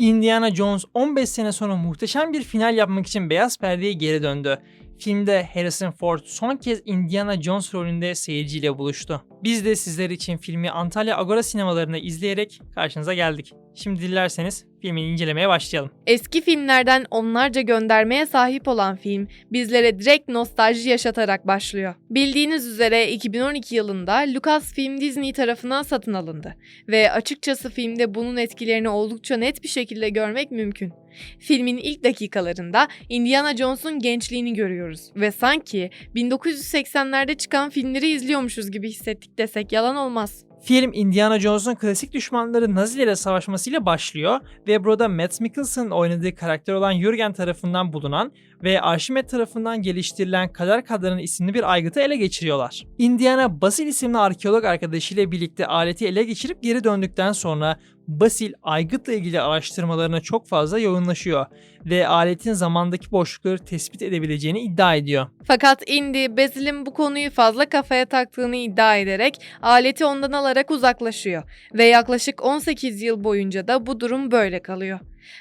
Indiana Jones 15 sene sonra muhteşem bir final yapmak için beyaz perdeye geri döndü. Filmde Harrison Ford son kez Indiana Jones rolünde seyirciyle buluştu. Biz de sizler için filmi Antalya Agora sinemalarında izleyerek karşınıza geldik. Şimdi dilerseniz filmi incelemeye başlayalım. Eski filmlerden onlarca göndermeye sahip olan film bizlere direkt nostalji yaşatarak başlıyor. Bildiğiniz üzere 2012 yılında Lucasfilm Disney tarafından satın alındı ve açıkçası filmde bunun etkilerini oldukça net bir şekilde görmek mümkün. Filmin ilk dakikalarında Indiana Jones'un gençliğini görüyoruz ve sanki 1980'lerde çıkan filmleri izliyormuşuz gibi hissettik desek yalan olmaz. Film Indiana Jones'un klasik düşmanları Nazilerle savaşmasıyla başlıyor ve burada Matt Mikkelsen'ın oynadığı karakter olan Jürgen tarafından bulunan ve Archimedes tarafından geliştirilen Kader Kadran'ın isimli bir aygıtı ele geçiriyorlar. Indiana Basil isimli arkeolog arkadaşıyla birlikte aleti ele geçirip geri döndükten sonra Basil aygıtla ilgili araştırmalarına çok fazla yoğunlaşıyor ve aletin zamandaki boşlukları tespit edebileceğini iddia ediyor. Fakat Indy, Basil'in bu konuyu fazla kafaya taktığını iddia ederek aleti ondan alarak uzaklaşıyor ve yaklaşık 18 yıl boyunca da bu durum böyle kalıyor.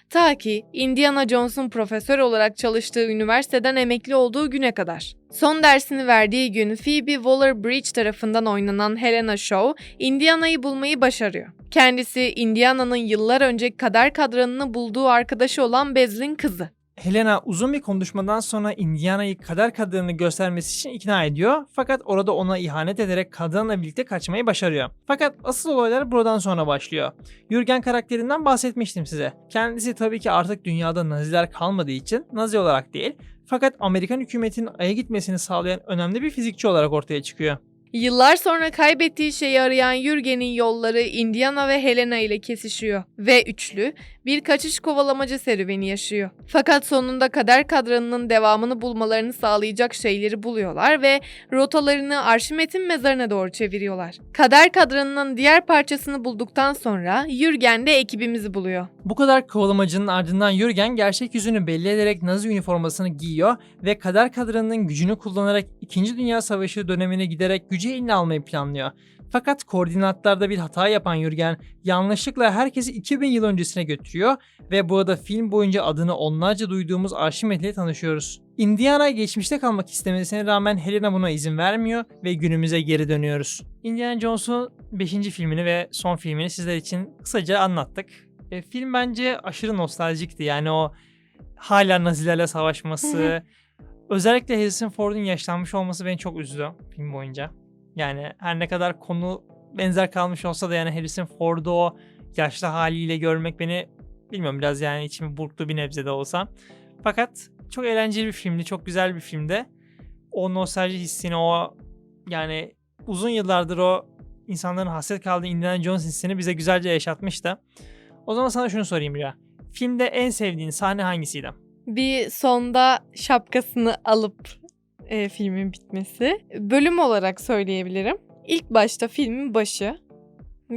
Ta ki Indiana Jones'un profesör olarak çalıştığı üniversiteden emekli olduğu güne kadar. Son dersini verdiği gün Phoebe Waller-Bridge tarafından oynanan Helena Shaw, Indiana'yı bulmayı başarıyor. Kendisi Indiana'nın yıllar önce kader kadranını bulduğu arkadaşı olan Basil'in kızı. Helena uzun bir konuşmadan sonra Indiana'yı kader kadınını göstermesi için ikna ediyor. Fakat orada ona ihanet ederek kadınla birlikte kaçmayı başarıyor. Fakat asıl olaylar buradan sonra başlıyor. Jürgen karakterinden bahsetmiştim size. Kendisi tabii ki artık dünyada Naziler kalmadığı için Nazi olarak değil, fakat Amerikan hükümetinin Ay'a gitmesini sağlayan önemli bir fizikçi olarak ortaya çıkıyor. Yıllar sonra kaybettiği şeyi arayan Jürgen'in yolları Indiana ve Helena ile kesişiyor. Ve üçlü bir kaçış kovalamaca serüveni yaşıyor. Fakat sonunda kader kadranının devamını bulmalarını sağlayacak şeyleri buluyorlar ve rotalarını Arşimet'in mezarına doğru çeviriyorlar. Kader kadranının diğer parçasını bulduktan sonra Jürgen de ekibimizi buluyor. Bu kadar kovalamacının ardından Jürgen gerçek yüzünü belli ederek Nazi üniformasını giyiyor ve kader kadranının gücünü kullanarak 2. Dünya Savaşı dönemine giderek gücü eline almayı planlıyor. Fakat koordinatlarda bir hata yapan Jürgen yanlışlıkla herkesi 2000 yıl öncesine götürüyor ve burada film boyunca adını onlarca duyduğumuz Arşimet ile tanışıyoruz. Indiana geçmişte kalmak istemesine rağmen Helena buna izin vermiyor ve günümüze geri dönüyoruz. Indiana Jones'un 5. filmini ve son filmini sizler için kısaca anlattık. E, film bence aşırı nostaljikti. Yani o hala Nazilerle savaşması, özellikle Harrison Ford'un yaşlanmış olması beni çok üzdü film boyunca. Yani her ne kadar konu benzer kalmış olsa da yani Harrison Ford'u o yaşlı haliyle görmek beni bilmiyorum biraz yani içimi burktu bir nebze de olsa. Fakat çok eğlenceli bir filmdi, çok güzel bir filmdi. O nostalji hissini, o yani uzun yıllardır o insanların hasret kaldığı Indiana Jones hissini bize güzelce yaşatmıştı. O zaman sana şunu sorayım ya. Filmde en sevdiğin sahne hangisiydi? Bir sonda şapkasını alıp e, filmin bitmesi. Bölüm olarak söyleyebilirim. İlk başta filmin başı.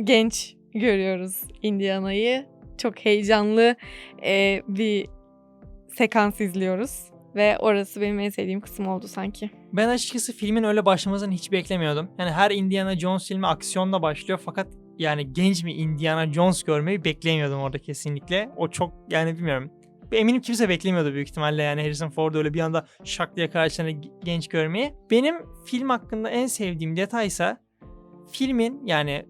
Genç görüyoruz Indiana'yı. Çok heyecanlı e, bir sekans izliyoruz. Ve orası benim en sevdiğim kısım oldu sanki. Ben açıkçası filmin öyle başlamasını hiç beklemiyordum. Yani her Indiana Jones filmi aksiyonla başlıyor fakat yani genç bir Indiana Jones görmeyi beklemiyordum orada kesinlikle. O çok yani bilmiyorum. Eminim kimse beklemiyordu büyük ihtimalle yani Harrison Ford öyle bir anda şak diye karşılarına genç görmeyi. Benim film hakkında en sevdiğim detaysa filmin yani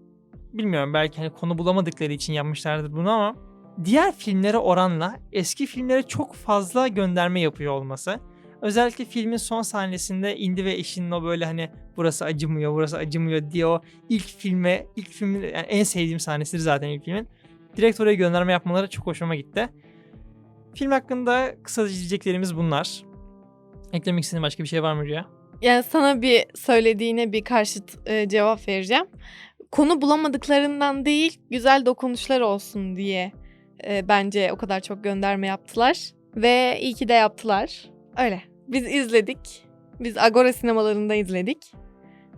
bilmiyorum belki hani konu bulamadıkları için yapmışlardır bunu ama diğer filmlere oranla eski filmlere çok fazla gönderme yapıyor olması. Özellikle filmin son sahnesinde Indy ve eşinin o böyle hani burası acımıyor, burası acımıyor diye o ilk filme, ilk filmin yani en sevdiğim sahnesidir zaten ilk filmin. Direkt oraya gönderme yapmaları çok hoşuma gitti. Film hakkında kısaca diyeceklerimiz bunlar. Eklemek istediğin başka bir şey var mı Rüya? Yani sana bir söylediğine bir karşıt e, cevap vereceğim. Konu bulamadıklarından değil, güzel dokunuşlar olsun diye e, bence o kadar çok gönderme yaptılar. Ve iyi ki de yaptılar. Öyle. Biz izledik. Biz Agora sinemalarında izledik.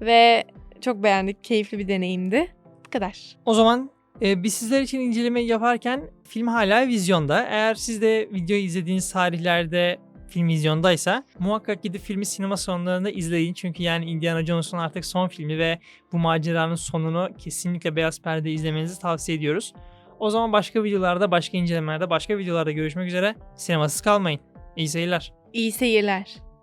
Ve çok beğendik. Keyifli bir deneyimdi. Bu kadar. O zaman e, biz sizler için inceleme yaparken film hala vizyonda. Eğer siz de videoyu izlediğiniz tarihlerde film vizyondaysa muhakkak gidip filmi sinema salonlarında izleyin. Çünkü yani Indiana Jones'un artık son filmi ve bu maceranın sonunu kesinlikle beyaz perde izlemenizi tavsiye ediyoruz. O zaman başka videolarda, başka incelemelerde, başka videolarda görüşmek üzere. Sinemasız kalmayın. İyi seyirler. İyi seyirler.